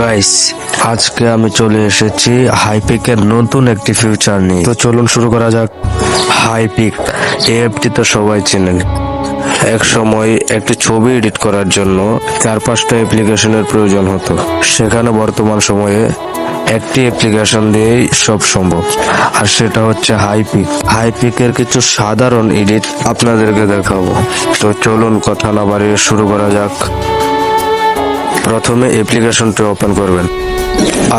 Guys আজকে আমি চলে এসেছি হাইপিকের নতুন একটি ফিউচার নিয়ে। তো চলুন শুরু করা যাক। হাইপিক এই অ্যাপটি তো সবাই চেনেন। এক সময় একটি ছবি এডিট করার জন্য চার পাঁচটা অ্যাপ্লিকেশনের প্রয়োজন হতো। সেখানে বর্তমান সময়ে একটি অ্যাপ্লিকেশন দিয়েই সব সম্ভব। আর সেটা হচ্ছে হাইপিক হাইপিকের কিছু সাধারণ এডিট আপনাদেরকে দেখাবো। তো চলুন কথা না বাড়িয়ে শুরু করা যাক। প্রথমে অ্যাপ্লিকেশনটি ওপেন করবেন।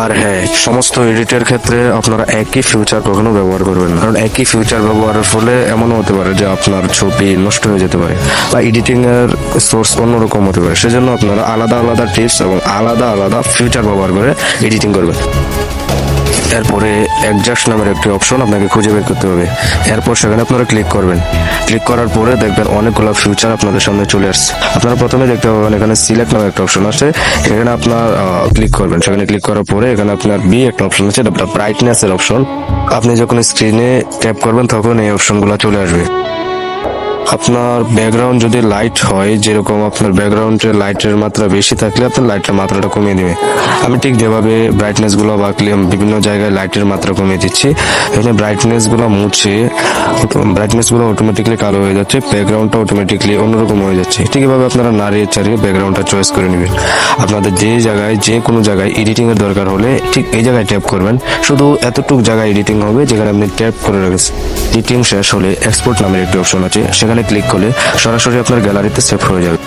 আর হ্যাঁ সমস্ত এডিটের ক্ষেত্রে আপনারা একই ফিউচার কখনো ব্যবহার করবেন না। কারণ একই ফিউচার ব্যবহারের ফলে এমনও হতে পারে যে আপনার ছবি নষ্ট হয়ে যেতে পারে বা এডিটিং এর সোর্স অন্যরকম হতে পারে। সেজন্য আপনারা আলাদা আলাদা টিপস এবং আলাদা আলাদা ফিউচার ব্যবহার করে এডিটিং করবেন। এরপরে অ্যাডজাস্ট নামের একটি অপশন আপনাকে খুঁজে বের করতে হবে। এরপর সেখানে আপনারা ক্লিক করবেন। ক্লিক করার পরে দেখবেন অনেকগুলো ফিউচার আপনাদের সামনে চলে আসছে। আপনারা প্রথমে দেখতে পাবেন এখানে সিলেক্ট নামে একটা অপশন আছে। এখানে আপনার ক্লিক করবেন। সেখানে ক্লিক করার পরে এখানে আপনার বি একটা অপশন আছে এটা ব্রাইটনেস অপশন আপনি যখন স্ক্রিনে ট্যাপ করবেন, তখন এই অপশনগুলো চলে আসবে। আপনার ব্যাকগ্রাউন্ড যদি লাইট হয়, যেরকম আপনার ব্যাকগ্রাউন্ডে লাইটের মাত্রা বেশি থাকলে আপনার লাইটের মাত্রাটা কমিয়ে দিবে। আমি ঠিক যেভাবে ব্রাইটনেসগুলো বা বিভিন্ন জায়গায় লাইটের মাত্রা কমিয়ে দিচ্ছি, এখানে ব্রাইটনেসগুলো মুছে ব্রাইটনেসগুলো অটোমেটিকলি কালো হয়ে যাচ্ছে ব্যাকগ্রাউন্ডটা অটোমেটিকলি অন্যরকম হয়ে যাচ্ছে। ঠিক এভাবে আপনারা নাড়িয়ে চাড়িয়ে ব্যাকগ্রাউন্ডটা চয়েস করে নেবেন। আপনাদের যে জায়গায় যে কোনো জায়গায় এডিটিংয়ের দরকার হলে ঠিক এই জায়গায় ট্যাপ করবেন। শুধু এতটুকু জায়গায় এডিটিং হবে যেখানে আপনি ট্যাপ করে রাখেন এডিটিং শেষ হলে এক্সপোর্ট নামের একটি অপশন আছে, সেখানে ক্লিক করলে সরাসরি আপনার গ্যালারিতে সেভ হয়ে যাবে।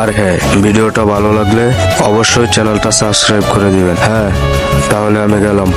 আর হ্যাঁ ভিডিওটা ভালো লাগলে অবশ্যই চ্যানেলটা সাবস্ক্রাইব করে দিবেন। হ্যাঁ তাহলে আমি গেলাম।